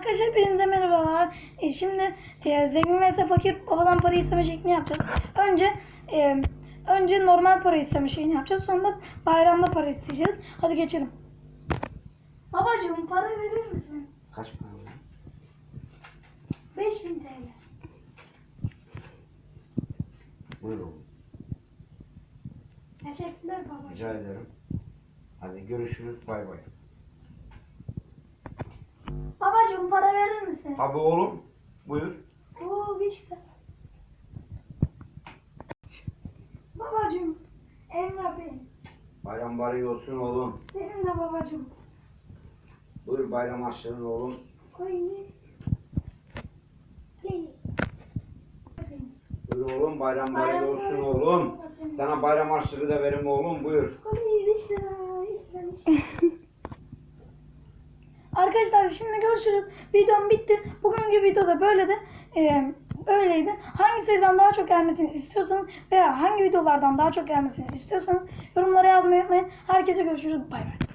Arkadaşlar hepinize merhabalar. E, şimdi e, zengin ve fakir babadan para isteme şeklini yapacağız. Önce e, önce normal para isteme şeyini yapacağız. Sonra da bayramda para isteyeceğiz. Hadi geçelim. Babacığım para verir misin? Kaç para var? 5000 TL. Buyur oğlum. Teşekkürler babacığım. Rica ederim. Hadi görüşürüz. Bay bay. Para verir misin? Tabii oğlum. Buyur. Oo işte. Babacığım. Emrah Bey. Bayram bari olsun oğlum. Senin de babacığım. Buyur bayram açlığın oğlum. Oy. Hey. Buyur oğlum bayram bari olsun oğlum. Sana bayram açlığı da verim oğlum. Buyur. Oy işte. işte, işte. Arkadaşlar şimdi görüşürüz. Videom bitti. Bugünkü videoda böyle de e, böyleydi. Hangi seriden daha çok gelmesini istiyorsanız veya hangi videolardan daha çok gelmesini istiyorsanız yorumlara yazmayı unutmayın. Herkese görüşürüz. Bay bay.